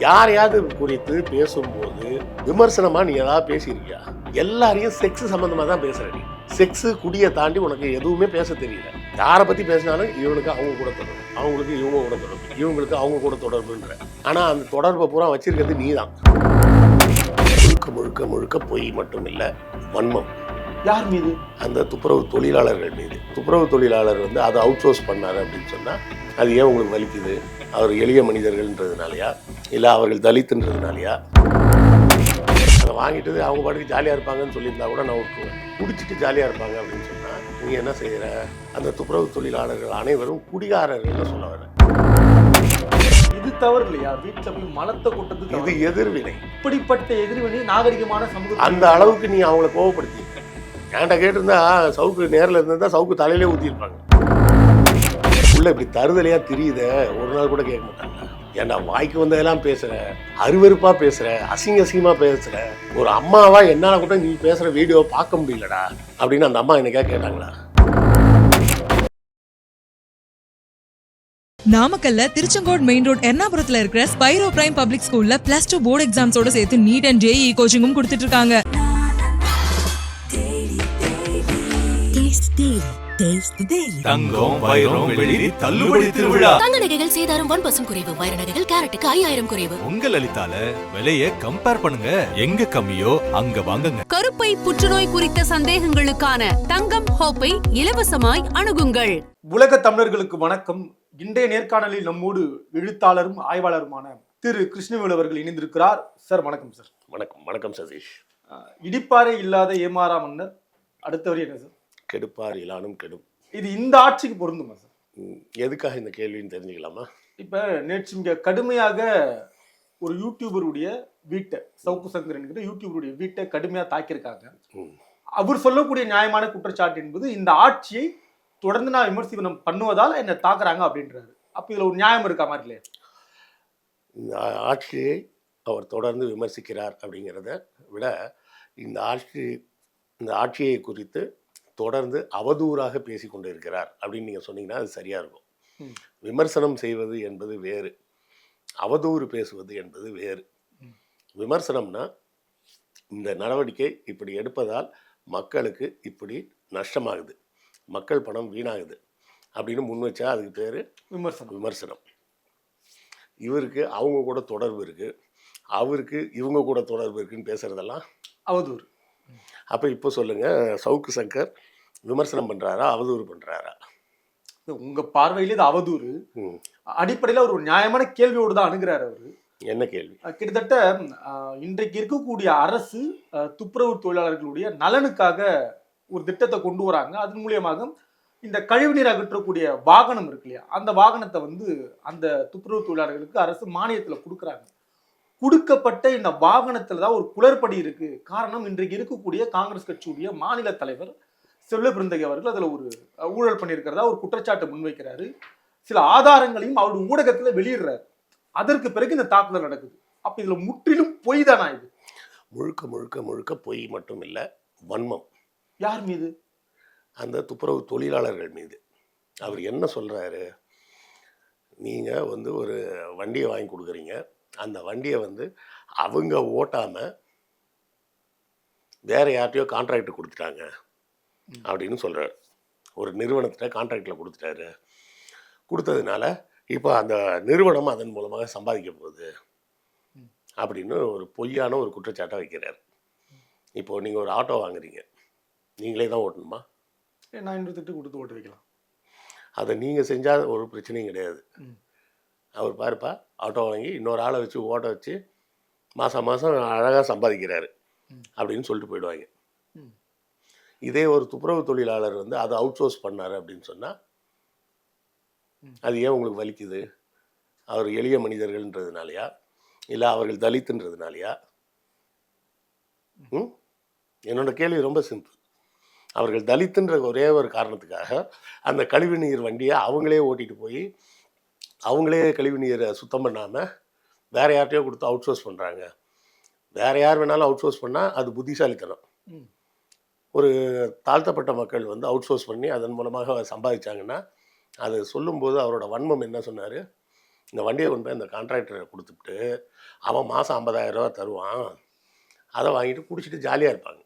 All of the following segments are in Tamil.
யாரையாவது குறித்து பேசும்போது விமர்சனமா நீ ஏதாவது பேசியிருக்கியா? எல்லாரையும் செக்ஸ் சம்பந்தமா தான் பேசுற நீ. செக்ஸ் குடியை தாண்டி உனக்கு எதுவுமே பேச தெரியல. யாரை பத்தி பேசினாலும் இவனுக்கு அவங்க கூட தொடர்பு அவங்களுக்கு இவங்க கூட தொடர்பு இவங்களுக்கு அவங்க கூட தொடர்புன்ற ஆனா அந்த தொடர்பை பூரா வச்சிருக்கிறது நீ தான் முழுக்க முழுக்க முழுக்க பொய் மட்டும் இல்லை வன்மம். யார் மீது? அந்த துப்புரவு தொழிலாளர்கள் மீது. துப்புரவு தொழிலாளர் வந்து அதை அவுட் சோர்ஸ் பண்ணாரு அப்படின்னு சொன்னா அது ஏன் உங்களுக்கு வலிக்குது? அவர் எளிய மனிதர்கள்ன்றதுனாலயா? இல்லை அவர்கள் தலித்துன்றதுனாலயா? அதை வாங்கிட்டு அவங்க பாட்டுக்கு ஜாலியாக இருப்பாங்கன்னு சொல்லியிருந்தா கூட நான் விட்டுருவேன். குடிச்சிட்டு ஜாலியாக இருப்பாங்க அப்படின்னு சொன்னால் நீ என்ன செய்கிற அந்த துப்புரவு தொழிலாளர்கள் அனைவரும் குடிகாரர்கள்னு சொல்ல வர இது தவறு இல்லையா வீட்டுல போய் மலத்தை கொட்டது இது. எதிர்வினை. இப்படிப்பட்ட எதிர்வினை நாகரிகமான சமூகம் அந்த அளவுக்கு நீ அவங்கள கோவப்படுத்தி என்கிட்ட கேட்டிருந்தா சவுக்கு நேரில் இருந்திருந்தா சவுக்கு தலையிலே ஊற்றிருப்பாங்க உள்ள இப்படி தருதலையா தெரியுதே? ஒரு நாள் கூட கேட்க மாட்டாங்க. ஏன்டா வாய்க்கு வந்ததெல்லாம் பேசுற அருவருப்பா பேசுற அசிங்க அசிங்கமா பேசுற ஒரு அம்மாவா என்னால கூட நீ பேசுற வீடியோ பார்க்க முடியலடா அப்படின்னு அந்த அம்மா என்னைக்கா கேட்டாங்களா? நாமக்கல்ல திருச்செங்கோடு மெயின் ரோட் எர்ணாபுரத்துல இருக்கிற ஸ்பைரோ பிரைம் பப்ளிக் ஸ்கூல்ல பிளஸ் டூ போர்டு எக்ஸாம்ஸோட சேர்த்து நீட் அண்ட் ஜேஇ கோச்சிங்கும் கொடுத்துட்டு இருக்காங்க. Taste the Daily. தங்கம் வைரம் வெள்ளி தள்ளுபடி திருவிழா. தங்க நகைகள் சேதாரம் ஒன் பர்சன்ட் குறைவு. வைர நகைகள் கேரட்டுக்கு ஐயாயிரம் குறைவு. உங்க லலிதால விலைய கம்பேர் பண்ணுங்க. எங்க கம்மியோ அங்க வாங்குங்க. கருப்பை புற்றுநோய் குறித்த சந்தேகங்களுக்கான தங்கம் ஹோப்பை இலவசமாய் அணுகுங்கள். உலக தமிழர்களுக்கு வணக்கம். இன்றைய நேர்காணலில் நம்மோடு எழுத்தாளரும் ஆய்வாளருமான திரு கிருஷ்ணவேலு அவர்கள் இணைந்திருக்கிறார். சார் வணக்கம் சார். வணக்கம் வணக்கம் சதீஷ். இடிப்பாறை இல்லாத ஏமாறா மன்னர் அடுத்தவர் என்ன சார்? கெடுப்பார் இலானும் கெடும். இது இந்த ஆட்சிக்கு பொருந்துமா சார்? எதுக்காக இந்த கேள்வின்னு தெரிஞ்சுக்கலாமா? இப்ப நேற்று இங்க கடுமையாக ஒரு யூடியூபருடைய வீட்டை சவுக்கு சங்கர் என்கிற யூடியூபருடைய வீட்டை கடுமையா தாக்கியிருக்காங்க. அவர் சொல்லக்கூடிய நியாயமான குற்றச்சாட்டு என்பது இந்த ஆட்சியை தொடர்ந்து நான் விமர்சனம் பண்ணுவதால் என்னை தாக்குறாங்க அப்படின்றாரு. அப்ப இதுல ஒரு நியாயம் இருக்கா மாதிரி இல்லையா இந்த ஆட்சியை அவர் தொடர்ந்து விமர்சிக்கிறார் அப்படிங்கிறத விட இந்த ஆட்சி இந்த ஆட்சியை குறித்து தொடர்ந்து அவதூறாக பேசி கொண்டு இருக்கிறார் அப்படின்னு நீங்கள் சொன்னீங்கன்னா அது சரியாக இருக்கும். விமர்சனம் செய்வது என்பது வேறு. அவதூறு பேசுவது என்பது வேறு. விமர்சனம்னா இந்த நடவடிக்கை இப்படி எடுப்பதால் மக்களுக்கு இப்படி நஷ்டமாகுது. மக்கள் பணம் வீணாகுது அப்படின்னு முன் வச்சா அதுக்கு பேர் விமர்சனம். விமர்சனம். இவருக்கு அவங்க கூட தொடர்பு இருக்கு. அவருக்கு இவங்க கூட தொடர்பு இருக்குன்னு பேசுறதெல்லாம் அவதூறு. அப்போ இப்போ சொல்லுங்க சவுக்கு சங்கர் விமர்சனம் பண்றாரா அவதூறு பண்றாரா? இது உங்க பார்வையில இது அவதூறு. அடிப்படையில ஒரு நியாயமான கேள்வியோடு தான் அணுகிறாரு அவரு. என்ன கேள்வி? கிட்டத்தட்ட இன்றைக்கு இருக்கக்கூடிய அரசு துப்புரவு தொழிலாளர்களுடைய நலனுக்காக ஒரு திட்டத்தை கொண்டு வராங்க. அதன் மூலியமாக இந்த கழிவுநீர் அகற்றக்கூடிய வாகனம் இருக்கு இல்லையா? அந்த வாகனத்தை வந்து அந்த துப்புரவு தொழிலாளர்களுக்கு அரசு மானியத்தில் கொடுக்குறாங்க. கொடுக்கப்பட்ட இந்த வாகனத்தில் தான் ஒரு குளறுபடி இருக்கு. காரணம் இன்றைக்கு இருக்கக்கூடிய காங்கிரஸ் கட்சியுடைய மாநில தலைவர் செல்வ பிருந்தகை அவர்கள் அதில் ஒரு ஊழல் பண்ணியிருக்கிறதா ஒரு குற்றச்சாட்டை முன்வைக்கிறாரு. சில ஆதாரங்களையும் அவருடைய ஊடகத்தில் வெளியிடுறாரு. அதற்கு பிறகு இந்த தாக்குதல் நடக்குது. அப்ப இதுல முற்றிலும் பொய் தானா இது? முழுக்க முழுக்க முழுக்க பொய் மட்டும் இல்லை வன்மம். யார் மீது? அந்த துப்புரவு தொழிலாளர்கள் மீது. அவர் என்ன சொல்றாரு? நீங்க வந்து ஒரு வண்டியை வாங்கி கொடுக்குறீங்க. அந்த வண்டியை வந்து அவங்க ஓட்டாம வேற யார்ட்டையோ கான்ட்ராக்ட் கொடுத்துட்டாங்க அப்படின்னு சொல்றாரு. ஒரு நிறுவனத்திட்ட கான்ட்ராக்டில் கொடுத்துட்டாரு. கொடுத்ததுனால இப்போ அந்த நிறுவனம் அதன் மூலமாக சம்பாதிக்க போகுது அப்படின்னு ஒரு பொய்யான ஒரு குற்றச்சாட்டை வைக்கிறார். இப்போ நீங்கள் ஒரு ஆட்டோ வாங்குறீங்க. நீங்களே தான் ஓட்டணுமா? நான் கொடுத்து ஓட்டு வைக்கலாம். அதை நீங்கள் செஞ்சால் ஒரு பிரச்சனையும் கிடையாது. அவர் பாருப்பா ஆட்டோ வாங்கி இன்னொரு ஆளை வச்சு ஓட்ட வச்சு மாதம் மாதம் அழகாக சம்பாதிக்கிறாரு. அப்படின்னு சொல்லிட்டு போயிடுவாங்க. இதே ஒரு துப்புரவு தொழிலாளர் வந்து அதை அவுட் சோர்ஸ் பண்ணார் அப்படின்னு சொன்னால். அது ஏன் உங்களுக்கு வலிக்குது? அவர் எளிய மனிதர்கள்ன்றதுனாலயா? இல்லை அவர்கள் தலித்துன்றதுனாலயா? ம். என்னோட கேள்வி ரொம்ப சிம்பிள் அவர்கள் தலித்துன்ற ஒரே ஒரு காரணத்துக்காக அந்த கழிவுநீர் வண்டியை அவங்களே ஓட்டிட்டு போய் அவங்களே கழிவுநீரை சுத்தம் பண்ணாமல் வேற யார்ட்டையோ கொடுத்து அவுட் சோர்ஸ் பண்ணுறாங்க வேற யார் வேணாலும் அவுட் சோர்ஸ் பண்ணால் அது புத்திசாலித்தனம். ஒரு தாழ்த்தப்பட்ட மக்கள் வந்து அவுட் சோர்ஸ் பண்ணி அதன் மூலமாக சம்பாதிச்சாங்கன்னா அது சொல்லும்போது அவரோட வன்மம் என்ன சொன்னார்? இந்த வண்டியை கொண்டு போய் அந்த கான்ட்ராக்டரை கொடுத்துட்டு அவன் மாதம் ஐம்பதாயிரம் ரூபா தருவான். அதை வாங்கிட்டு குடிச்சிட்டு ஜாலியாக இருப்பாங்க.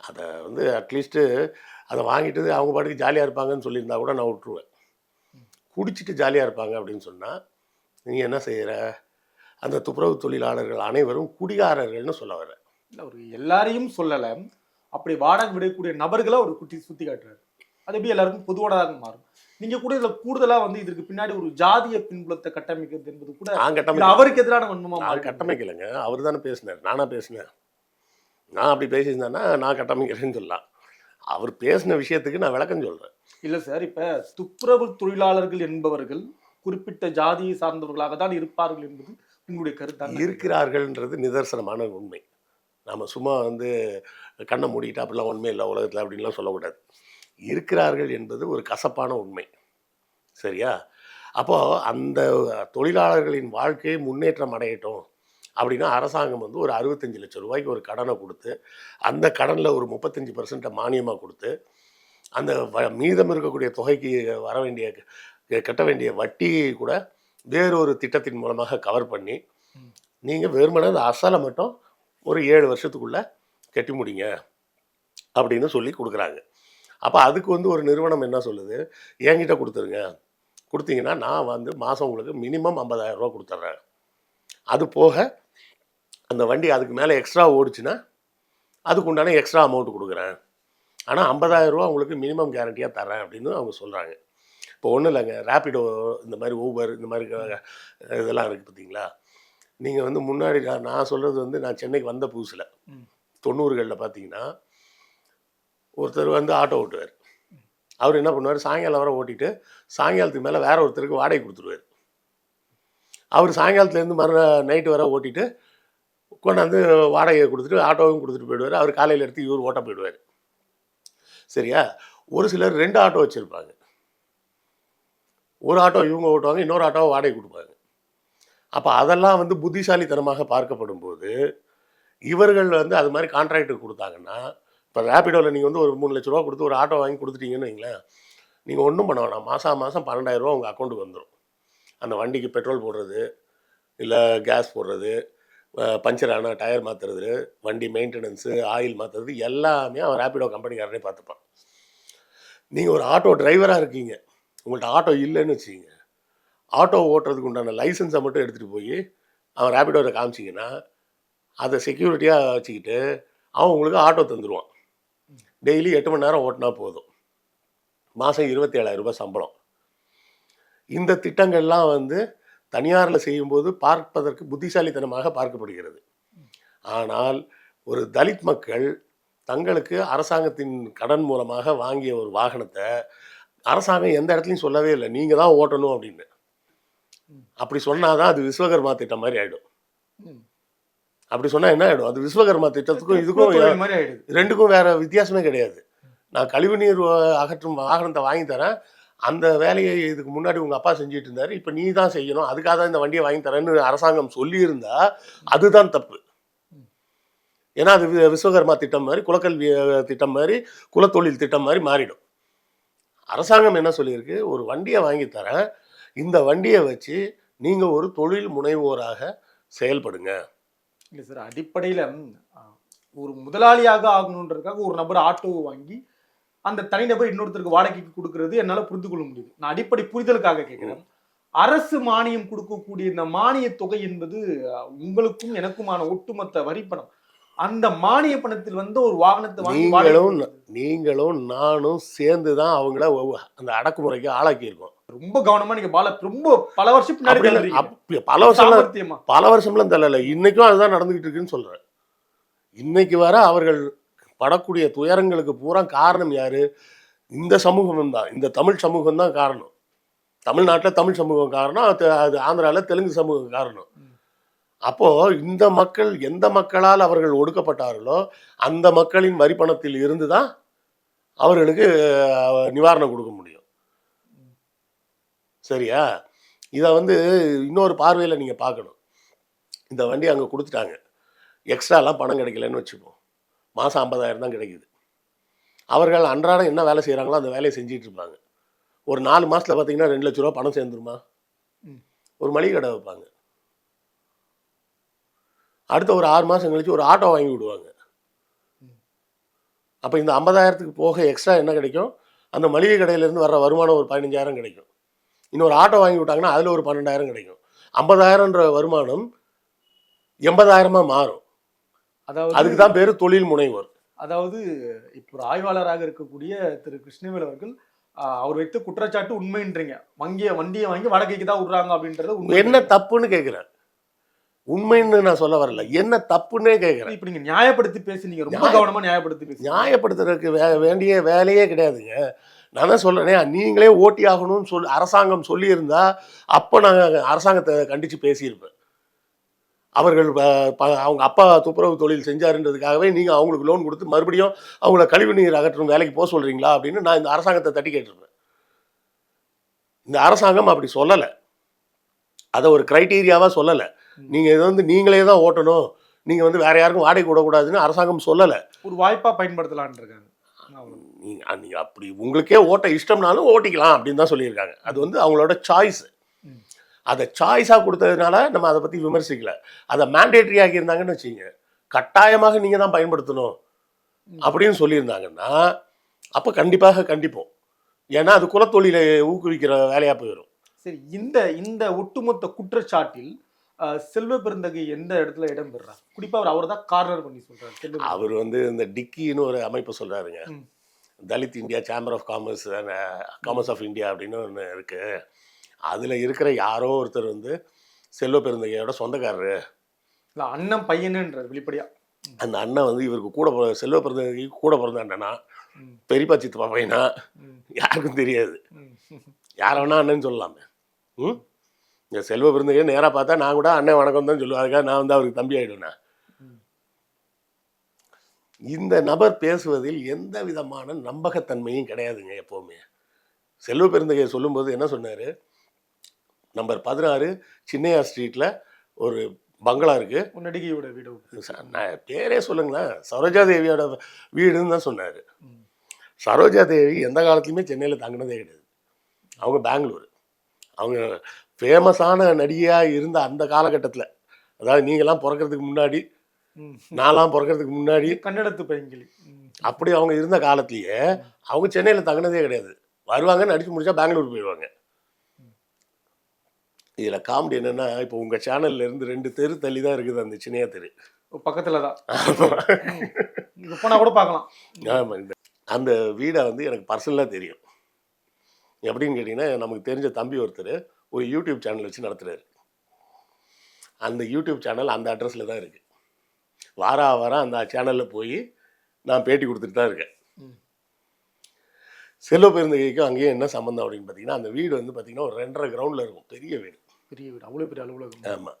அதை வந்து அட்லீஸ்ட்டு அதை வாங்கிட்டு அவங்க பாட்டுக்கு ஜாலியாக இருப்பாங்கன்னு சொல்லியிருந்தா கூட நான் விட்டுருவேன். குடிச்சிட்டு ஜாலியாக இருப்பாங்க அப்படின்னு சொன்னால் நீ என்ன செய்கிற அந்த துப்புரவு தொழிலாளர்கள் அனைவரும் குடிகாரர்கள்னு சொல்ல வர இல்ல ஒரு எல்லாரையும் சொல்லல. அப்படி வாடகை விடக்கூடிய நபர்களை ஒரு குட்டி சுத்தி காட்டுறாரு. அது எப்படி எல்லாருக்கும் பொதுவானதாக மாறும்? நீங்க கூட இதுல கூடுதலா வந்து இதற்கு பின்னாடி ஒரு ஜாதிய பின்புலத்தை கட்டமைக்கிறது என்பது கூட நான் இது கட்டமைக்க அவருக்கு எதிரான வன்மமா நான் கட்டமைக்கலைங்க. அவர் தானே பேசினார். நானா பேசினேன். நான் அப்படி பேசியிருந்தேன்னா நான் கட்டமைக்கிறேன்னு சொல்லலாம். அவர் பேசின விஷயத்துக்கு நான் விளக்கம் சொல்கிறேன் இல்ல சார் இப்ப துப்புரவு தொழிலாளர்கள் என்பவர்கள் குறிப்பிட்ட ஜாதியை சார்ந்தவர்களாக தான் இருப்பார்கள் என்பது உங்களுடைய கருத்து இருக்கிறார்கள்ன்றது நிதர்சனமான உண்மை. நாம் சும்மா வந்து கண்ணை மூடிக்கிட்டு அப்படிலாம் உண்மை இல்லை உலகத்தில் அப்படின்லாம் சொல்லக்கூடாது. இருக்கிறார்கள் என்பது ஒரு கசப்பான உண்மை. சரியா? அப்போது அந்த தொழிலாளர்களின் வாழ்க்கை முன்னேற்றம் அடையட்டும். அப்படின்னா அரசாங்கம் வந்து ஒரு அறுபத்தஞ்சு லட்சம் ரூபாய்க்கு ஒரு கடனை கொடுத்து அந்த கடனில் ஒரு முப்பத்தஞ்சு பர்சன்ட்டை மானியமாக கொடுத்து அந்த வ மீதம் இருக்கக்கூடிய தொகைக்கு வர வேண்டிய கட்ட வேண்டிய வட்டியை கூட வேறொரு திட்டத்தின் மூலமாக கவர் பண்ணி நீங்கள் வெறுமனே அந்த அசலை மட்டும் ஒரு ஏழு வருஷத்துக்குள்ளே கட்டி முடிங்க அப்படின்னு சொல்லி கொடுக்குறாங்க. அப்போ அதுக்கு வந்து ஒரு நிறுவனம் என்ன சொல்லுது? என்கிட்ட கொடுத்துருங்க. கொடுத்தீங்கன்னா நான் வந்து மாதம் உங்களுக்கு மினிமம் ஐம்பதாயிரம் ரூபா கொடுத்துட்றேன் அது போக அந்த வண்டி அதுக்கு மேலே எக்ஸ்ட்ரா ஓடிச்சுன்னா அதுக்கு உண்டான எக்ஸ்ட்ரா அமௌண்ட் கொடுக்குறேன். ஆனால் ஐம்பதாயிரம் ரூபா உங்களுக்கு மினிமம் கேரண்டியாக தரேன் அப்படின்னு அவங்க சொல்கிறாங்க இப்போ ஒன்றும் இல்லைங்க. ரேப்பிடோ இந்த மாதிரி ஊபர் இந்த மாதிரி இதெல்லாம் இருக்குது பார்த்தீங்களா? நீங்கள் வந்து முன்னாடி நான் நான் சொல்கிறது வந்து நான் சென்னைக்கு வந்த புதுசில். தொண்ணூறுகளில் பார்த்தீங்கன்னா ஒருத்தர் வந்து ஆட்டோ ஓட்டுவார். அவர் என்ன பண்ணுவார்? சாயங்காலம் வர ஓட்டிட்டு சாயங்காலத்துக்கு மேலே வேற ஒருத்தருக்கு வாடகை கொடுத்துருவார். அவர் சாயங்காலத்துலேருந்து மறு நைட்டு வர ஓட்டிட்டு கொண்டாந்து வாடகையை கொடுத்துட்டு ஆட்டோவும் கொடுத்துட்டு போயிடுவார். அவர் காலையில் எடுத்து இவர் ஓட்ட போயிடுவார். சரியா? ஒரு சிலர் ரெண்டு ஆட்டோ வச்சுருப்பாங்க. ஒரு ஆட்டோ இவங்க ஓட்டுவாங்க இன்னொரு ஆட்டோவை வாடகை கொடுப்பாங்க. அப்போ அதெல்லாம் வந்து புத்திசாலித்தனமாக பார்க்கப்படும் போது இவர்கள் வந்து அது மாதிரி கான்ட்ராக்டர் கொடுத்தாங்கன்னா இப்போ ரேபிடோவில் நீங்கள் வந்து ஒரு மூணு லட்ச ரூபா கொடுத்து ஒரு ஆட்டோ வாங்கி கொடுத்துட்டீங்கன்னு வைங்களேன் நீங்கள் ஒன்றும் பண்ண வேணாம். மாதம் மாதம் பன்னெண்டாயிரம் ரூபா உங்கள் அக்கௌண்ட்டுக்கு வந்துடும் அந்த வண்டிக்கு பெட்ரோல் போடுறது இல்லை கேஸ் போடுறது பஞ்சர் ஆனால் டயர் மாற்றுறது வண்டி மெயின்டெனன்ஸு ஆயில் மாற்றுறது எல்லாமே அவன் ரேபிடோ கம்பெனிக்காரனே பார்த்துப்பான் நீங்கள் ஒரு ஆட்டோ டிரைவராக இருக்கீங்க. உங்கள்கிட்ட ஆட்டோ இல்லைன்னு வச்சுக்கிங்க. ஆட்டோ ஓட்டுறதுக்கு உண்டான லைசன்ஸை மட்டும் எடுத்துகிட்டு போய் அவன் ரேபிடோவில் காமிச்சிங்கன்னா அதை செக்யூரிட்டியாக வச்சுக்கிட்டு அவன் உங்களுக்கு ஆட்டோ தந்துடுவான் டெய்லி எட்டு மணி நேரம் ஓட்டினா போதும். மாதம் இருபத்தி ஏழாயிரம் ரூபாய் சம்பளம். இந்த திட்டங்கள்லாம் வந்து தனியாரில் செய்யும்போது பார்ப்பதற்கு புத்திசாலித்தனமாக பார்க்கப்படுகிறது. ஆனால் ஒரு தலித் மக்கள் தங்களுக்கு அரசாங்கத்தின் கடன் மூலமாக வாங்கிய ஒரு வாகனத்தை அரசாங்கம் எந்த இடத்துலையும் சொல்லவே இல்லை. நீங்கள் தான் ஓட்டணும் அப்படின்னு. அப்படி சொன்னாதான் அது விஸ்வகர்மா திட்டம் மாதிரி ஆயிடும். ம். அப்படி சொன்னா என்ன ஆயிடும்? அது விஸ்வகர்மா திட்டத்துக்கும் இதுக்கும் ரெண்டுக்கும் வேற வித்தியாசமே கிடையாது. நான் கழிவுநீர் வ- அகற்றும் வாகனத்தை வாங்கி தரேன். அந்த வேலையை இதுக்கு முன்னாடி உங்கள் அப்பா செஞ்சுட்டு இருந்தார் இப்போ நீ தான் செய்யணும். அதுக்காக தான் இந்த வண்டியை வாங்கி தரேன்னு அரசாங்கம் சொல்லியிருந்தா அதுதான் தப்பு. ஏன்னா அது வி- விஸ்வகர்மா திட்டம் மாதிரி குலக்கல்வி திட்டம் மாதிரி குலத்தொழில் திட்டம் மாதிரி மாறிடும். அரசாங்கம் என்ன சொல்லியிருக்கு? ஒரு வண்டியை வாங்கி தரேன். இந்த வண்டியை வச்சு நீங்கள் ஒரு தொழில் முனைவோராக செயல்படுங்க. இல்லை சார் அடிப்படையில் ஒரு முதலாளியாக ஆகணுன்றதுக்காக ஒரு நபர் ஆட்டோவை வாங்கி அந்த தனிநபர் இன்னொருத்தருக்கு வாடகைக்கு கொடுக்கறது என்னால புரிந்து கொள்ள முடியுது. நான் அடிப்படை புரிதலுக்காக கேட்கிறேன் அரசு மானியம் கொடுக்கக்கூடிய இந்த மானிய தொகை என்பது உங்களுக்கும் எனக்குமான ஒட்டுமொத்த வரி பணம். அந்த மானிய பணத்தில் வந்து ஒரு வாகனத்தை நீங்களும் நீங்களும் நானும் சேர்ந்து தான் அவங்கள அந்த அடக்குமுறைக்கு ஆளாக்கியிருக்கோம். ரொம்ப கவனமா நீங்க பால ரொம்ப பல வருஷம் பின்னாடி பல சாமர்த்தியமா? பல வருஷம்லாம் தெரியல இன்னைக்கும் அதுதான் நடந்துகிட்டு இருக்குன்னு சொல்றேன். இன்னைக்கு வர அவர்கள் படக்கூடிய துயரங்களுக்கு பூரா காரணம் யாரு? இந்த சமூகம் தான் இந்த தமிழ் சமூகம் தான் காரணம். தமிழ்நாட்டில் தமிழ் சமூகம் காரணம் அது- ஆந்திராவில் தெலுங்கு சமூகம் காரணம். அப்போ இந்த மக்கள் எந்த மக்களால் அவர்கள் ஒடுக்கப்பட்டார்களோ அந்த மக்களின் வரிப்பணத்தில் இருந்து தான் அவர்களுக்கு நிவாரணம் கொடுக்க முடியும். சரியா? இதை வந்து இன்னொரு பார்வையில் நீங்கள் பார்க்கணும். இந்த வண்டி அங்கே கொடுத்துட்டாங்க. எக்ஸ்ட்ராலாம் பணம் கிடைக்கலன்னு வச்சுப்போம். மாதம் ஐம்பதாயிரம் தான் கிடைக்குது. அவர்கள் அன்றாடம் என்ன வேலை செய்கிறாங்களோ அந்த வேலையை செஞ்சிட்டு இருப்பாங்க. ஒரு நாலு மாசத்துல பார்த்தீங்கன்னா ரெண்டு லட்ச ரூபா பணம் சேர்ந்துருமா. ஒரு மளிகை கடை வைப்பாங்க. அடுத்த ஒரு ஆறு மாசம் கழிச்சு ஒரு ஆட்டோ வாங்கி விடுவாங்க. அப்போ இந்த ஐம்பதாயிரத்துக்கு போக எக்ஸ்ட்ரா என்ன கிடைக்கும்? அந்த மளிகை கடையிலேருந்து வர்ற வருமானம் ஒரு பதினஞ்சாயிரம் கிடைக்கும். இன்னொரு ஆட்டோ வாங்கி விட்டாங்கன்னா அதில் ஒரு பன்னெண்டாயிரம் கிடைக்கும். ஐம்பதாயிரம்ன்ற வருமானம் எண்பதாயிரமா மாறும். அதாவது அதுக்கு தான் பேர் தொழில் முனைவோர். அதாவது இப்போ ஒரு ஆய்வாளராக இருக்கக்கூடிய திரு கிருஷ்ணவேல் அவர்கள் அவர் வைத்த குற்றச்சாட்டு உண்மைன்றீங்க. வங்கிய வண்டியை வாங்கி வடக்கைக்கு தான் விடுறாங்க அப்படின்றது உண்மை. என்ன தப்புன்னு கேட்குறேன் உண்மைன்னு நான் சொல்ல வரல. என்ன தப்புன்னே கேட்குறேன் இப்ப நீங்க நியாயப்படுத்தி பேசுனீங்க. ரொம்ப நியாய- கவனமா நியாயப்படுத்தி பேசுனீங்க. நியாயப்படுத்துறதுக்கு வே வேண்டிய வேலையே கிடையாதுங்க. நான் தான் சொல்றேனே நீங்களே ஓட்டி ஆகணும்னு சொல்லி அரசாங்கம் சொல்லியிருந்தா அப்போ நான் அரசாங்கத்தை கண்டித்து பேசியிருப்பேன். அவர்கள் அவங்க அப்பா துப்புரவு தொழில் செஞ்சாருன்றதுக்காகவே நீங்கள் அவங்களுக்கு லோன் கொடுத்து மறுபடியும் அவங்கள கழிவு நீர் அகற்றும் வேலைக்கு போக சொல்கிறீங்களா அப்படின்னு நான் இந்த அரசாங்கத்தை தட்டி கேட்டிருப்பேன். இந்த அரசாங்கம் அப்படி சொல்லலை. அதை ஒரு க்ரைட்டீரியாவாக சொல்லலை. நீங்கள் இதை வந்து நீங்களே தான் ஓட்டணும். நீங்கள் வந்து வேற யாருக்கும் வாடகை விடக்கூடாதுன்னு அரசாங்கம் சொல்லலை. ஒரு வாய்ப்பா பயன்படுத்தலாம்னு இருக்காங்க. நீங்கள் நீங்கள் அப்படி உங்களுக்கே ஓட்ட இஷ்டம்னாலும் ஓட்டிக்கலாம் அப்படின்னு தான் சொல்லியிருக்காங்க. அது வந்து அவங்களோட சாய்ஸ். அதை சாய்ஸாக கொடுத்ததுனால நம்ம அதை பற்றி விமர்சிக்கல. அதை மேண்டேட்ரி ஆக்கியிருந்தாங்கன்னு வச்சுங்க கட்டாயமாக நீங்கள் தான் பயன்படுத்தணும் அப்படின்னு சொல்லியிருந்தாங்கன்னா அப்போ கண்டிப்பாக கண்டிப்போம். ஏன்னா அது குலத்தொழிலை ஊக்குவிக்கிற வேலையாக போயிடும் சரி இந்த இந்த ஒட்டுமொத்த குற்றச்சாட்டில் செல்வ பெருந்தகை எந்த இடத்துல இடம் பெறார் குறிப்பா அவர் அவர் தான் கார்னர் பண்ணி சொல்றாரு. அவர் வந்து இந்த டிக்கின்னு ஒரு அமைப்பு சொல்கிறாருங்க. Dalit India chamber of commerce commerce of India அப்படின்னு ஒன்று இருக்குது அதில் இருக்கிற யாரோ ஒருத்தர் வந்து செல்வ பெருந்தகையோட சொந்தக்காரரு. இல்ல அண்ணன் பையனுன்றார் வெளிப்படையா. அந்த அண்ணன் வந்து இவருக்கு கூட பிற- செல்வ பிறந்தகைக்கு கூட பிறந்த அண்ணனா. பெரியப்பா சித்தப்பா பையனா. யாருக்கும் தெரியாது. யாரை வேணா அண்ணன் சொல்லலாமே. ம்? இந்த செல்வ பிறந்தகை நேராக பார்த்தா நான் கூட அண்ணன் வணக்கம் தான் சொல்லுவேன். அதுக்காக நான் வந்து அவருக்கு தம்பி ஆயிடுவேனா? ம். இந்த நபர் பேசுவதில் எந்த விதமான நம்பகத்தன்மையும் கிடையாதுங்க எப்போவுமே. செல்வ பெருந்தகை சொல்லும்போது என்ன சொன்னார்? நம்பர் பதினாறு சின்னையா ஸ்ட்ரீட்டில் ஒரு பங்களா இருக்குது நடிகையோட வீடு நான் பேரே சொல்லுங்களேன். சரோஜா தேவியோட வீடுன்னு தான் சொன்னார். சரோஜா தேவி எந்த காலத்துலையுமே சென்னையில் தங்கினதே கிடையாது. அவங்க பெங்களூர். அவங்க ஃபேமஸான நடிகையாக இருந்த அந்த காலகட்டத்தில். அதாவது நீங்களாம் பிறக்கிறதுக்கு முன்னாடி. நான்லாம் பிறக்கிறதுக்கு முன்னாடி கன்னடத்து பையங்கிலி ம். அப்படி அவங்க இருந்த காலத்திலேயே அவங்க சென்னையில் தங்கினதே கிடையாது. வருவாங்க நடிச்சு முடிச்சா பெங்களூர் போயிடுவாங்க. இதில் காமெடி என்னன்னா இப்போ உங்கள் சேனல்ல இருந்து ரெண்டு தெரு தள்ளி தான் இருக்குது அந்த சின்னையா தெரு. பக்கத்துல தான். இங்க போனா கூட பார்க்கலாம். ஆமாம் அந்த வீடை வந்து எனக்கு பர்சனலாக தெரியும். எப்படின்னு கேட்டிங்கன்னா நமக்கு தெரிஞ்ச தம்பி ஒருத்தர் ஒரு யூடியூப் சேனல் வச்சு நடத்துகிறாரு அந்த யூடியூப் சேனல் அந்த அட்ரஸில் தான் இருக்குது வாரா வாரம் அந்த சேனலில் போய் நான் பேட்டி கொடுத்துட்டு தான் இருக்கேன். செல்வ பெருந்தகைக்கும் அங்கேயும் என்ன சம்மந்தம் அப்படின்னு பார்த்தீங்கன்னா அந்த வீடு வந்து பார்த்தீங்கன்னா ஒரு ரெண்டரை கிரவுண்டில் இருக்கும். பெரிய வீடு. பெரிய வீடு. அவ்வளவு பெரிய அலுவலகம். ஆமாம்.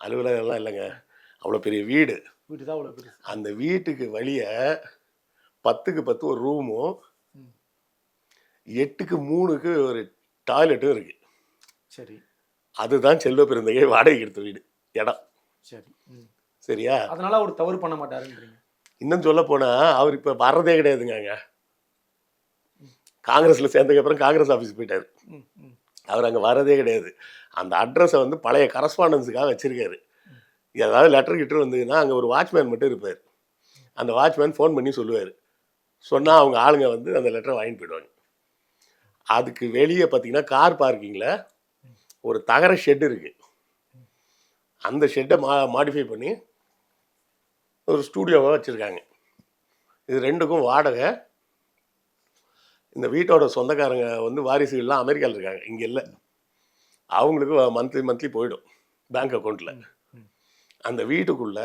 அலுவலகம்லாம் இல்லைங்க. அவ்வளோ பெரிய வீடு. வீடு தான் அவ்வளவு பெருசு. அந்த வீட்டுக்கு வெளியே பத்துக்கு பத்து ஒரு ரூமும். எட்டுக்கு மூணுக்கு ஒரு டாய்லெட்டும் இருக்கு. சரி. அதுதான் செல்வ பெருந்தகை வாடகை எடுத்த வீடு. இடம். சரி. சரியா? அதனால அவர் தவறு பண்ண மாட்டாருன்றீங்க. இன்னும் சொல்ல போனா அவர் இப்ப வர்றதே கிடையாதுங்க காங்கிரஸ்ல சேர்ந்ததுக்கு அப்புறம் காங்கிரஸ் ஆஃபீஸ் போயிட்டாரு. அவர் அங்க வர்றதே கிடையாது. அந்த அட்ரஸை வந்து பழைய கரஸ்பாண்டன்ஸுக்காக வச்சுருக்காரு. ஏதாவது லெட்டர் கிட்டர் வந்ததுன்னா அங்கே ஒரு வாட்ச்மேன் மட்டும் இருப்பார். அந்த வாட்ச்மேன் ஃபோன் பண்ணி சொல்லுவார். சொன்னால் அவங்க ஆளுங்க வந்து அந்த லெட்டரை வாங்கிட்டு போயிடுவாங்க. அதுக்கு வெளியே பார்த்தீங்கன்னா கார் பார்க்கிங்கில் ஒரு தகர ஷெட் இருக்குது அந்த ஷெட்டை மா மாடிஃபை பண்ணி ஒரு ஸ்டூடியோவாக வச்சுருக்காங்க. இது ரெண்டுக்கும் வாடகை. இந்த வீட்டோட சொந்தக்காரங்க வந்து வாரிசுகள்லாம் அமெரிக்காவில் இருக்காங்க. இங்கே இல்லை. அவங்களுக்கு மந்த்லி மந்த்லி போயிடும் பேங்க் அக்கௌண்ட்டில் அந்த வீட்டுக்குள்ள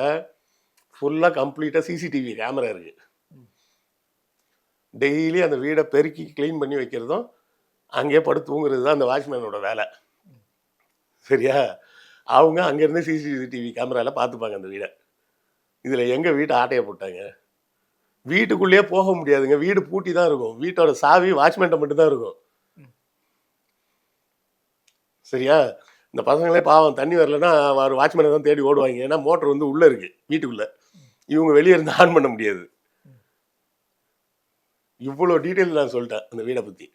ஃபுல்லாக கம்ப்ளீட்டாக சிசிடிவி கேமரா இருக்குது டெய்லி அந்த வீடை பெருக்கி க்ளீன் பண்ணி வைக்கிறதும் அங்கேயே படுத்து தூங்குறது தான் அந்த வாட்ச்மேனோட வேலை. சரியா? அவங்க அங்கேருந்து சிசிடிவி கேமராவில் பார்த்துப்பாங்க அந்த வீடை. இதில் எங்கள் வீட்டை ஆட்டையை போட்டாங்க? வீட்டுக்குள்ளேயே போக முடியாதுங்க. வீடு பூட்டி தான் இருக்கும். வீட்டோட சாவி வாட்ச்மேன்ட்ட மட்டும்தான் இருக்கும். சரியா? இந்த பசங்களே பாவம் தண்ணி வரலன்னா அவர் வாட்ச்மேனை தான் தேடி ஓடுவாங்க. ஏன்னா மோட்டர் வந்து உள்ளே இருக்கு வீட்டுக்குள்ளே. இவங்க வெளியே இருந்து ஆன் பண்ண முடியாது. இவ்வளோ டீட்டெயில் நான் சொல்லிட்டேன் அந்த வீடை பற்றி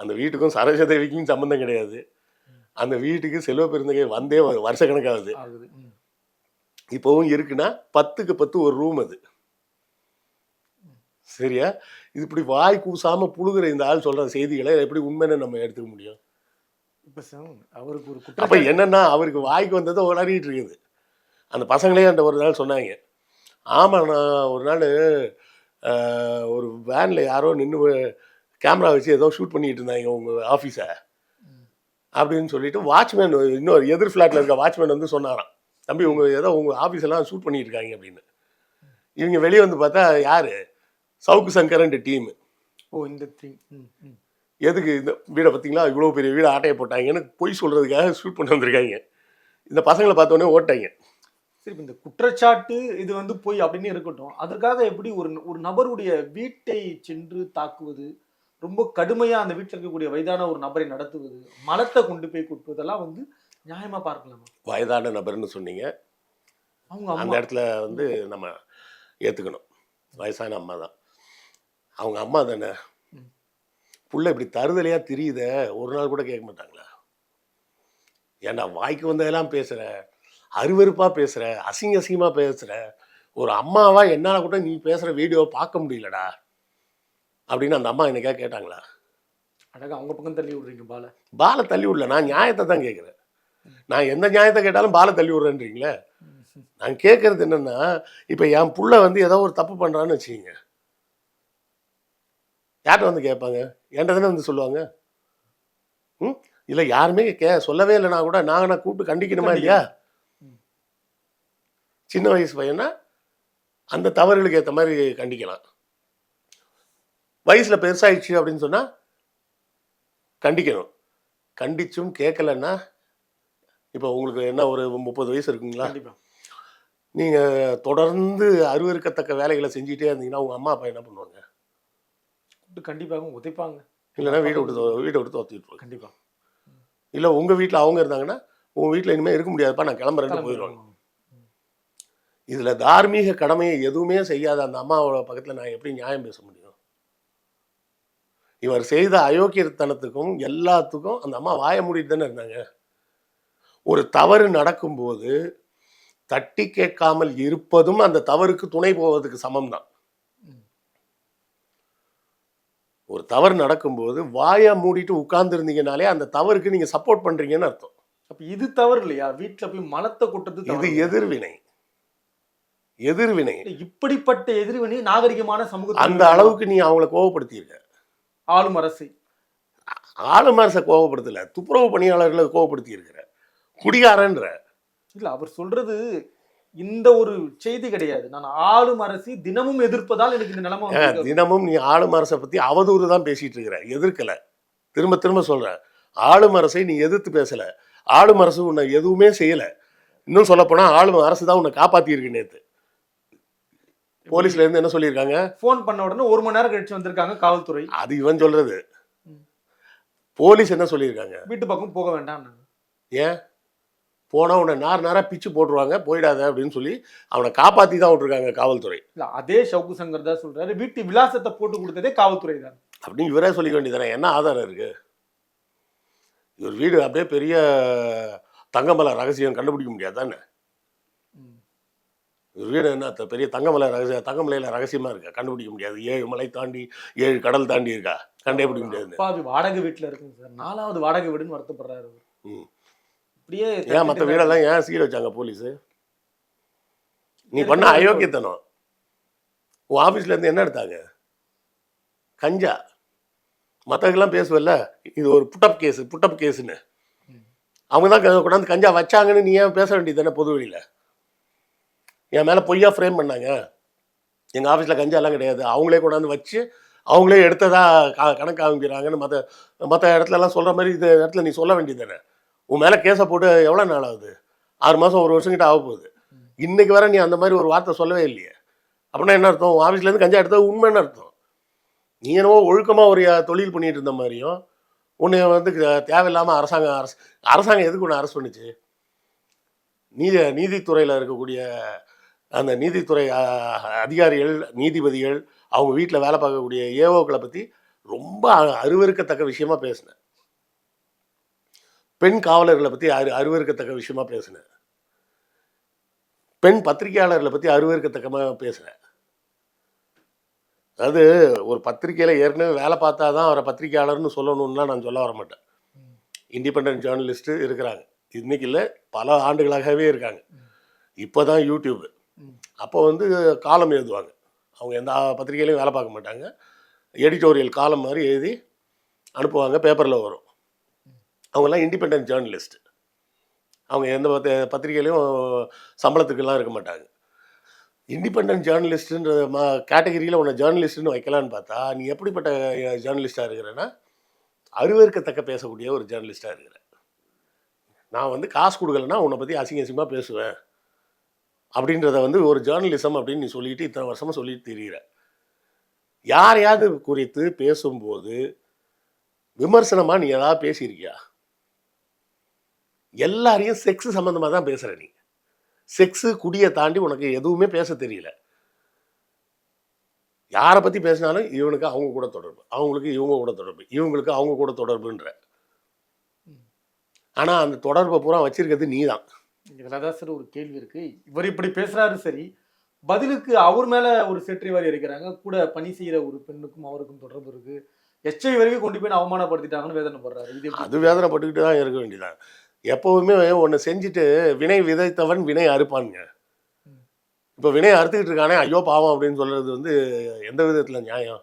அந்த வீட்டுக்கும் சரோஜதேவிக்கும் சம்மந்தம் கிடையாது. அந்த வீட்டுக்கு செல்வ பெருந்தகை வந்தே வருஷக்கணக்காகுது. இப்போவும் இருக்குன்னா பத்துக்கு பத்து ஒரு ரூம் அது. சரியா? இது இப்படி வாய் கூசாம புழுகுற இந்த ஆள் சொல்ற செய்திகளை எப்படி உண்மைன்னு நம்ம எடுத்துக்க முடியும்? இப்ப அவருக்கு ஒரு அப்ப குற்றம் என்னன்னா அவருக்கு வாய்க்கு வந்ததை உளறிட்டு இருக்குது. அந்த பசங்களே அந்த ஒரு நாள் சொன்னாங்க. ஆமா நான் ஒரு நாள் ஒரு வேன்ல யாரோ நின்று கேமரா வச்சு ஏதோ ஷூட் பண்ணிட்டு இருந்தாங்க உங்க ஆஃபீஸை அப்படின்னு சொல்லிட்டு வாட்ச்மேன் இன்னொரு எதிர் ஃப்ளாட்ல இருக்க வாட்ச்மேன் வந்து சொன்னாராம். தம்பி உங்க ஏதோ உங்க ஆஃபீஸ் எல்லாம் ஷூட் பண்ணிட்டு இருக்காங்க அப்படின்னு. இவங்க வெளியே வந்து பார்த்தா யாரு? சவுக்கு சங்கரன் டீம் ஓ இந்த திங் ம் ம். எதுக்கு இந்த வீடை பார்த்தீங்களா? இவ்வளோ பெரிய வீடை ஆட்டையை போட்டாங்கன்னு பொய் சொல்றதுக்காக ஷூட் பண்ண வந்திருக்காங்க. இந்த பசங்களை பார்த்தோன்னே ஓட்டாங்க. சரி இப்ப இந்த குற்றச்சாட்டு இது வந்து போய் அப்படின்னு இருக்கட்டும். அதற்காக எப்படி ஒரு ஒரு நபருடைய வீட்டை சென்று தாக்குவது ரொம்ப கடுமையா அந்த வீட்டில் இருக்கக்கூடிய வயதான ஒரு நபரை நடத்துவது மலத்தை கொண்டு போய் கொட்டுவதெல்லாம் வந்து நியாயமா பார்க்கலாமா? வயதான நபர்னு சொன்னீங்க. அவங்க அந்த இடத்துல வந்து நம்ம ஏற்றுக்கணும் வயசான அம்மா தான் அவங்க அம்மா தானே. புள்ள இப்படி தருதலையா தெரியுதே? ஒரு நாள் கூட கேட்க மாட்டாங்களா? ஏன்டா வாய்க்கு வந்ததெல்லாம் பேசுற அருவருப்பா பேசுற அசிங்க அசிங்கமா பேசுற ஒரு அம்மாவா என்னால் கூட நீ பேசுற வீடியோவை பார்க்க முடியலடா? அப்படின்னு அந்த அம்மா என்னைக்கா கேட்டாங்களா? அழகா அவங்க பக்கம் தள்ளி விடுறீங்க பால. பாலை தள்ளி விடல நான் நியாயத்தை தான் கேட்குறேன். நான் எந்த நியாயத்தை கேட்டாலும் பாலை தள்ளி விடுறேன்றீங்களே? நான் கேட்கறது என்னன்னா இப்போ என் புள்ள வந்து ஏதோ ஒரு தப்பு பண்ணுறான்னு வச்சுக்கிங்க. யார்கிட்ட வந்து கேட்பாங்க? என்கிட்ட தானே வந்து சொல்லுவாங்க? ம்? இல்லை யாருமே கே சொல்லவே இல்லைனா கூட நாங்கள் நான் கூப்பிட்டு கண்டிக்கணுமா இல்லையா. சின்ன வயசு பையனா அந்த தவறுகளுக்கு ஏற்ற மாதிரி கண்டிக்கலாம். வயசில் பெருசாயிடுச்சு அப்படின்னு சொன்னால் கண்டிக்கணும். கண்டிச்சும் கேட்கலன்னா இப்போ உங்களுக்கு என்ன ஒரு முப்பது வயசு இருக்குங்களா? நீங்கள் தொடர்ந்து அருவருக்கத்தக்க வேலைகளை செஞ்சுட்டே இருந்தீங்கன்னா உங்கள் அம்மா அப்பா என்ன பண்ணுவாங்க? கண்டிப்பாக உதைப்பாங்க. இல்லைன்னா வீட்டை விட்டு வீட்டை விட்டு தோத்திட்டு கண்டிப்பா. இல்லை உங்கள் வீட்டில் அவங்க இருந்தாங்கன்னா உங்கள் வீட்டில் இனிமேல் இருக்க முடியாதுப்பா நான் கிளம்புறேன்னு போயிடுவாங்க. இதில் தார்மீக கடமையை எதுவுமே செய்யாத அந்த அம்மாவோட பக்கத்தில் நான் எப்படி நியாயம் பேச முடியும்? இவர் செய்த அயோக்கியத்தனத்துக்கும் எல்லாத்துக்கும் அந்த அம்மா வாய மூடிட்டு தானே இருந்தாங்க. ஒரு தவறு நடக்கும்போது தட்டி கேட்காமல் இருப்பதும் அந்த தவறுக்கு துணை போவதுக்கு சமம் தான் ஒரு தவறு நடக்கும்போது வாயை மூடிட்டு உட்கார்ந்து இருந்தீங்கனாலே அந்த தவறுக்கு நீங்க சப்போர்ட் பண்றீங்கன்னு அர்த்தம். அப்ப இது தவறு இல்லையா? வீட்டுல போய் மலத்தை கொட்டுறது இது? எதிர்வினை. எதிர்வினை. இப்படிப்பட்ட எதிர்வினை நாகரிகமான சமூகத்தில் அந்த அளவுக்கு நீ அவங்கள கோவப்படுத்தியிருக்க. ஆளும் அரசை. ஆளும் அரசை கோவப்படுத்தல. துப்புரவு பணியாளர்களை கோவப்படுத்தி இருக்கிற குடிகாரன்ற. இல்ல அவர் சொல்றது இந்த ஒரு செய்தி கிடையாது. நான் ஆளும் அரசை தினமும் எதிர்ப்பதால் எனக்கு இந்த நிலைமை. தினமும் நீ ஆளும் அரசை பத்தி அவதூறு தான் பேசிட்டு இருக்கிற. எதிர்க்கல. திரும்ப திரும்ப சொல்றேன் ஆளும் அரசை நீ எதிர்த்து பேசல. ஆளும் அரசு உன்னை எதுவுமே செய்யல. இன்னும் சொல்ல போனா ஆளும் அரசு தான் உன்னை காப்பாத்தி இருக்கு நேத்து. போலீஸ்ல இருந்து என்ன சொல்லியிருக்காங்க? போன் பண்ண உடனே ஒரு மணி நேரம் கழிச்சு வந்திருக்காங்க காவல்துறை. அது இவன் சொல்றது. போலீஸ் என்ன சொல்லியிருக்காங்க? வீட்டு பக்கம் போக வேண்டாம். ஏன்? போனா உன்னை நார் நாரா பிச்சு போட்டுருவாங்க போயிடாத அப்படின்னு சொல்லி அவனை காப்பாத்தி தான் விட்டுருக்காங்க காவல்துறை. இல்ல அதே சவுக்கு சங்கர் தான் சொல்றாரு வீட்டு விலாசத்தை போட்டு கொடுத்ததே காவல்துறை தான். அப்படின்னு இவரே சொல்லிக்க வேண்டியதானே என்ன ஆதாரம் இருக்கு? இவர் வீடு அப்படியே பெரிய தங்கமலை ரகசியம் கண்டுபிடிக்க முடியாது தானே. இவர் வீடு என்ன பெரிய தங்கமலை ரகசியம் தங்கமலையில ரகசியமா இருக்கா? கண்டுபிடிக்க முடியாது. ஏழு மலை தாண்டி ஏழு கடல் தாண்டி இருக்கா? கண்டே பிடிக்க முடியாது. வாடகை வீட்டுல இருக்குங்க சார். நாலாவது வாடகை வீடுன்னு வருத்தப்படுறாரு ம். இப்படியே ஏன் மற்ற வீடெல்லாம் ஏன் சீல் வச்சாங்க போலீஸ்? நீ பண்ண அயோக்கியத்தனம். உன் ஆஃபீஸ்ல இருந்து என்ன எடுத்தாங்க? கஞ்சா. மற்றவங்கெல்லாம் பேசுவல்ல? இது ஒரு புட்டப் கேஸ் புட்டப் கேஸ்னு அவங்க தான் கொண்டாந்து கஞ்சா வச்சாங்கன்னு நீ ஏன் பேச வேண்டியது தானே பொது வெளியில? என் மேலே பொய்யா ஃப்ரேம் பண்ணாங்க. எங்கள் ஆஃபீஸில் கஞ்சா எல்லாம் கிடையாது. அவங்களே கொண்டாந்து வச்சு அவங்களே எடுத்ததா க கணக்கு காமிக்கிறாங்கன்னு மற்ற மற்ற இடத்துலலாம் சொல்கிற மாதிரி இந்த இடத்துல நீ சொல்ல வேண்டியது தானே? உன் மேலே கேஸை போட்டு எவ்வளோ நாள் ஆகுது? ஆறு மாதம் ஒரு வருஷம் கிட்ட ஆக போகுது. இன்னைக்கு வர நீ அந்த மாதிரி ஒரு வார்த்தை சொல்லவே இல்லையே. அப்படின்னா என்ன அர்த்தம்? உன் ஆஃபீஸ்லேருந்து கஞ்சா எடுத்தது உண்மைன்னு அர்த்தம். நீ என்னவோ ஒழுக்கமாக ஒரு தொழில் பண்ணிட்டு இருந்த மாதிரியும் உன்னை வந்து தேவையில்லாமல் அரசாங்கம் அரசு அரசாங்கம் எதுக்கு ஒன்று அரசு பண்ணுச்சு? நீதி நீதித்துறையில் இருக்கக்கூடிய அந்த நீதித்துறை அதிகாரிகள் நீதிபதிகள் அவங்க வீட்டில் வேலை பார்க்கக்கூடிய ஏஓக்களை பற்றி ரொம்ப அ- அருவருக்கத்தக்க விஷயமா பேசினேன். பெண் காவலர்களை பற்றி அரு அருவருக்கத்தக்க விஷயமா பேசினேன். பெண் பத்திரிகையாளர்களை பற்றி அருவருக்கத்தக்கமாக பேசுகிறேன் அதாவது ஒரு பத்திரிக்கையில் ஏற்கனவே வேலை பார்த்தா தான் அவரை பத்திரிகையாளர்னு சொல்லணும்லாம் நான் சொல்ல வர மாட்டேன். இண்டிபெண்ட் ஜேர்னலிஸ்ட்டு இருக்கிறாங்க. இன்னைக்கு இல்லை பல ஆண்டுகளாகவே இருக்காங்க. இப்போ தான் யூடியூப். அப்போ வந்து காலம் எழுதுவாங்க. அவங்க எந்த பத்திரிகையிலையும் வேலை பார்க்க மாட்டாங்க. எடிட்டோரியல் காலம் மாதிரி எழுதி அனுப்புவாங்க பேப்பரில் வரும். அவங்கெல்லாம் இண்டிபெண்ட் ஜேர்னலிஸ்ட் அவங்க எந்த பத்த பத்திரிகையிலையும் சம்பளத்துக்கெல்லாம் இருக்க மாட்டாங்க. இண்டிபெண்ட் ஜேர்னலிஸ்ட்டுன்ற மா கேட்டகரியில் உன்னை ஜேர்னலிஸ்ட்டுன்னு வைக்கலான்னு பார்த்தா நீ எப்படிப்பட்ட ஜேர்னலிஸ்ட்டாக இருக்கிறேன்னா அருவருக்கத்தக்க பேசக்கூடிய ஒரு ஜேர்னலிஸ்ட்டாக இருக்கிற. நான் வந்து காசு கொடுக்கலன்னா உன்னை பற்றி அசிங்க அசிங்கமாக பேசுவேன். அப்படின்றத வந்து ஒரு ஜேர்னலிசம் அப்படின்னு நீ சொல்லிட்டு இத்தனை வருஷமாக சொல்லிட்டு தெரிகிற யாரையாவது குறித்து பேசும்போது விமர்சனமாக நீ ஏதாவது பேசியிருக்கியா? எல்லாரையும் செக்ஸ் சம்மந்தமாக தான் பேசுகிற நீ. செக்ஸு குடியை தாண்டி உனக்கு எதுவுமே பேச தெரியல. யாரை பற்றி பேசினாலும் இவனுக்கு அவங்க கூட தொடர்பு. அவங்களுக்கு இவங்க கூட தொடர்பு. இவங்களுக்கு அவங்க கூட தொடர்புன்ற. ஆனால் அந்த தொடர்பை பூரா வச்சிருக்கிறது நீ தான். இதுல தான் சார் ஒரு கேள்வி இருக்கு. இவர் இப்படி பேசுறாரு சரி. பதிலுக்கு அவர் மேல ஒரு செற்றிவாரி இருக்கிறாங்க கூட பணி செய்யற ஒரு பெண்ணுக்கும் அவருக்கும் தொடர்பு இருக்கு. எச்சை வரைக்கும் கொண்டு போய் அவமானப்படுத்திட்டாங்கன்னு வேதனைப்படுறாரு. இது? அது வேதனைப்பட்டுக்கிட்டு தான் இருக்க வேண்டியதான் எப்போவுமே ஒன்று செஞ்சுட்டு வினை விதைத்தவன் வினை அறுப்பானுங்க. இப்போ வினை அறுத்துக்கிட்டு இருக்கானே ஐயோ பாவம் அப்படின்னு சொல்றது வந்து எந்த விதத்தில் நியாயம்?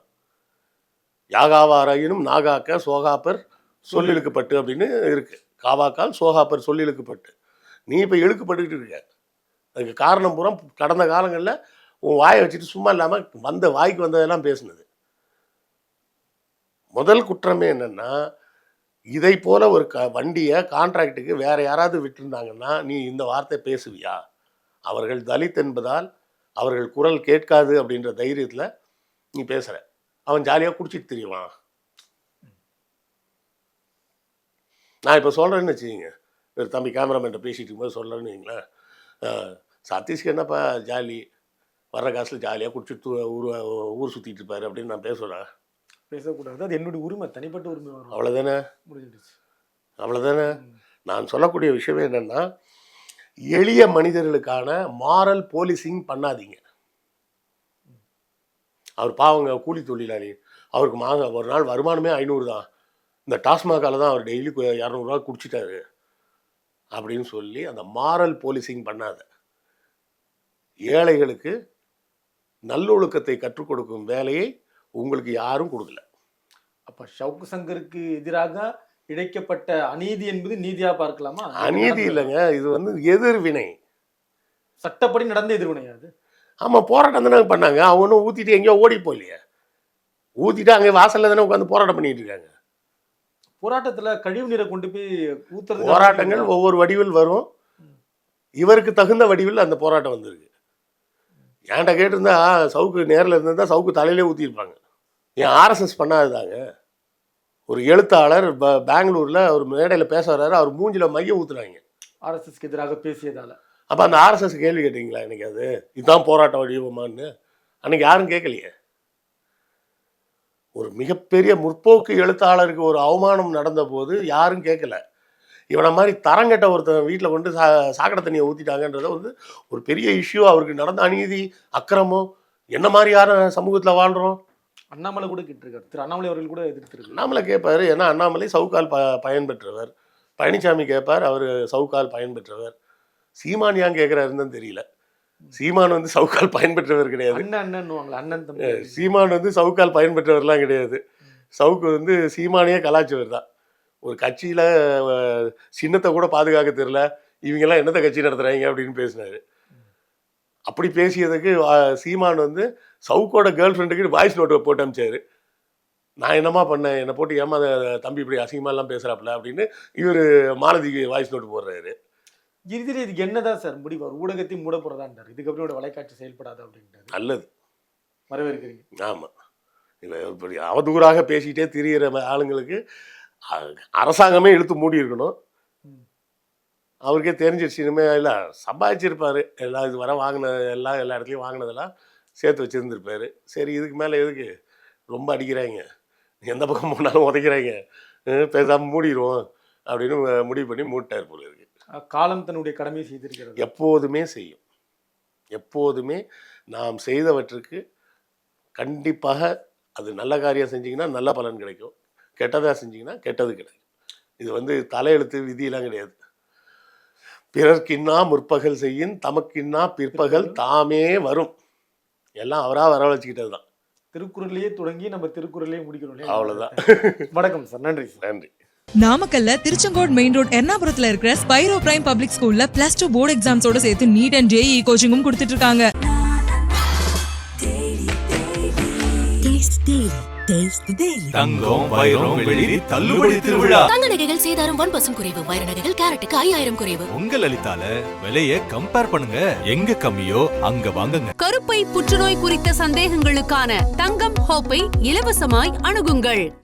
யாகாவாராயினும் நாகாக்க சோகாப்பர் சொல்லிழுக்கப்பட்டு அப்படின்னு இருக்கு. காவாக்கால் சோகாப்பர் சொல்லிழுக்கப்பட்டு. நீ இப்போ இழுக்கப்பட்டுக்கிட்டு இருக்க. அதுக்கு காரணம் பூரா கடந்த காலங்களில் உன் வாயை வச்சுட்டு சும்மா இல்லாமல் வந்த வாய்க்கு வந்ததெல்லாம் பேசுனது. முதல் குற்றமே என்னன்னா இதை போல ஒரு க வண்டியை கான்ட்ராக்டுக்கு வேற யாராவது விட்டுருந்தாங்கன்னா நீ இந்த வார்த்தை பேசுவியா? அவர்கள் தலித் என்பதால் அவர்கள் குரல் கேட்காது அப்படின்ற தைரியத்தில் நீ பேசுற. அவன் ஜாலியாக குடிச்சிட்டு தெரியுவான் நான் இப்போ சொல்கிறேன்னு வச்சுக்கிங்க. ஒரு தம்பி கேமராமேன்ட்ட பேசிட்டு இருக்கும்போது சொல்கிறேன்னு வைங்களேன் சதீஷ்க்கு என்னப்பா ஜாலி? வர்ற காசில் ஜாலியாக குடிச்சிட்டு ஊர் ஊர் சுற்றிட்டு இருப்பாரு அப்படின்னு நான் பேசுகிறேன் பேசக்கூடாது. அது என்னுடைய உரிமை தனிப்பட்ட உரிமை வரும். அவ்வளோதானே முடிஞ்சிடுச்சு. அவ்வளோதானே நான் சொல்லக்கூடிய விஷயம் என்னன்னா எளிய மனிதர்களுக்கான மாரல் போலீசிங் பண்ணாதீங்க. அவர் பாவங்க கூலி தொழிலாளி. அவருக்கு மாத ஒரு நாள் வருமானமே ஐநூறு தான். இந்த டாஸ்மாகால தான் அவர் டெய்லி இரநூறுவா குடிச்சிட்டாரு. அப்படின்னு சொல்லி அந்த மாரல் போலீசிங் பண்ணாத. ஏழைகளுக்கு நல்லொழுக்கத்தை கற்றுக் கொடுக்கும் வேலையை உங்களுக்கு யாரும் கொடுக்கல. அப்ப ஷவுக்கு சங்கருக்கு எதிராக இழைக்கப்பட்ட அநீதி என்பது நீதியா பார்க்கலாமா? அநீதி இல்லைங்க. இது வந்து எதிர்வினை. சட்டப்படி நடந்த எதிர்வினையா அது? ஆமாம் போராட்டம் தானே பண்ணாங்க. அவங்க ஒன்றும் ஊற்றிட்டு எங்கேயோ ஓடி போகலையே ஊற்றிட்டு அங்கே வாசலில் தானே உட்காந்து போராட்டம் பண்ணிட்டு இருக்காங்க. போராட்டத்துல கழிவு நீரை கொண்டு போய் ஊத்துறது போராட்டங்கள் ஒவ்வொரு வடிவில் வரும். இவருக்கு தகுந்த வடிவில் அந்த போராட்டம் வந்திருக்கு. ஏன்ட்ட கேட்டிருந்தா சவுக்கு நேரில் இருந்திருந்தா சவுக்கு தலையிலே ஊற்றிருப்பாங்க ஏன் ஆர்எஸ்எஸ் பண்ணாததாங்க ஒரு எழுத்தாளர் ப பெங்களூரில் ஒரு மேடையில் பேச வர்றாரு அவர் மூஞ்சில மைய ஊற்றுறாங்க ஆர்எஸ்எஸ்க்கு எதிராக பேசியதால. அப்போ அந்த ஆர்எஸ்எஸ் கேள்வி கேட்டீங்களா இன்னைக்கு அது? இதுதான் போராட்ட வடிவமான்னு? அன்னைக்கு யாரும் கேட்கலையே? ஒரு மிகப்பெரிய முற்போக்கு எழுத்தாளருக்கு ஒரு அவமானம் நடந்த போது யாரும் கேட்கல. இவனை மாதிரி தரங்கட்ட ஒருத்தன் வீட்டில் கொண்டு சா சாக்கடை தண்ணியை ஊற்றிட்டாங்கன்றத வந்து ஒரு பெரிய இஷ்யூ அவருக்கு நடந்த அநீதி அக்கிரமம் என்ன மாதிரி யாரும் சமூகத்தில் வாழ்கிறோம் அண்ணாமலை கூட கேட்டிருக்காரு. திரு அண்ணாமலை அவர்கள் கூட எதிர்த்திருக்கு அண்ணாமலை கேட்பாரு ஏன்னா அண்ணாமலை சவுக்கால் ப பயன்பெற்றவர். பழனிசாமி கேட்பார் அவர் சவுக்கால் பயன்பெற்றவர். சீமான் ஏன் கேட்குறாருன்னு தெரியல. சீமான் வந்து சவுக்கால் பயன்பெற்றவர் கிடையாது. அண்ணன் சீமான் வந்து சவுக்கால் பயன்பெற்றவர்லாம் கிடையாது. சவுக்கு வந்து சீமானையே கலாச்சவர் தான். ஒரு கட்சியில் சின்னத்தை கூட பாதுகாக்க தெரில இவங்கெல்லாம் என்னத்த கட்சி நடத்துகிறாங்க அப்படின்னு பேசினாரு. அப்படி பேசியதுக்கு சீமான் வந்து சவுக்கோட கேர்ள் ஃப்ரெண்டுக்கு வாய்ஸ் நோட்டை போட்டு அமிச்சாரு. நான் என்னம்மா பண்ணேன்? என்னை போட்டு ஏமா தம்பி இப்படி அசிங்கமாலாம் பேசுகிறாப்புல அப்படின்னு இவர் மாலதிக்கு வாய்ஸ் நோட்டு போடுறாரு. இறுதியில் இதுக்கு என்னதான் சார் முடிவு? அவர் ஊடகத்தை மூட போறதான்றார் இதுக்கப்புறம் இவரோட வலைக்காட்சி செயல்படாது அப்படின்றாரு நல்லது. வரவேற்கிறீங்க. ஆமாம் இல்லை இப்படி அவதூறாக பேசிக்கிட்டே திரியிற ஆளுங்களுக்கு அரசாங்கமே இழுத்து மூடி இருக்கணும். அவருக்கே தெரிஞ்சிருச்சு. இனிமேல் இல்லை சம்பாதிச்சிருப்பாரு. எல்லாம் இது வர வாங்கின எல்லாம் எல்லா இடத்துலையும் வாங்கினதெல்லாம் சேர்த்து வச்சுருந்துருப்பாரு. சரி இதுக்கு மேலே எதுக்கு? ரொம்ப அடிக்கிறாங்க எந்த பக்கம் போனாலும் உதைக்கிறாங்க அஹ் பேசாம மூடிடுவோம் அப்படின்னு முடிவு பண்ணி மூட்டார் போல இருக்கு. காலம் தன்னுடைய கடமையை செய்திருக்கிறது. எப்போதுமே செய்யும். எப்போதுமே நாம் செய்தவற்றுக்கு கண்டிப்பாக அது நல்ல காரியம் செஞ்சீங்கன்னா நல்ல பலன் கிடைக்கும். கெட்டதாக செஞ்சீங்கன்னா கெட்டது கிடைக்கும். இது வந்து தலையெழுத்து விதியெல்லாம் கிடையாது. பிறர்க்கின்னா முற்பகல் செய்யின் தமக்கின்னா பிற்பகல். தாமே வரும். எல்லாம் அவரா வரவழைச்சிக்கிட்டது தான். திருக்குறளையே தொடங்கி நம்ம திருக்குறளையே முடிக்கணும் இல்லையா? அவ்வளவுதான். வணக்கம் சார் நன்றி சார். நன்றி. நாமக்கல்ல திருச்செங்கோடு மெயின் ரோட் எர்ணாபுரத்துல இருக்கிற ஸ்பைரோ பிரைம் பப்ளிக் ஸ்கூல்ல பிளஸ் டூ போர்டு எக்ஸாம்ஸோட சேர்த்து நீட் அண்ட் ஜேஇ கோச்சிங்கும் கொடுத்துட்டு இருக்காங்க. தங்கம் வைரம் வெள்ளி தள்ளுபடி திருவிழா. தங்க நகைகள் சேதாரம் ஒன் பர்சன்ட் குறைவு வைர நகைகள் கேரட்டுக்கு ஐயாயிரம் குறைவு. உங்க லலிதால விலைய கம்பேர் பண்ணுங்க. எங்க கம்மியோ அங்க வாங்குங்க. கருப்பை புற்றுநோய் குறித்த சந்தேகங்களுக்கான தங்கம் ஹோப்பை இலவசமாய் அணுகுங்கள்.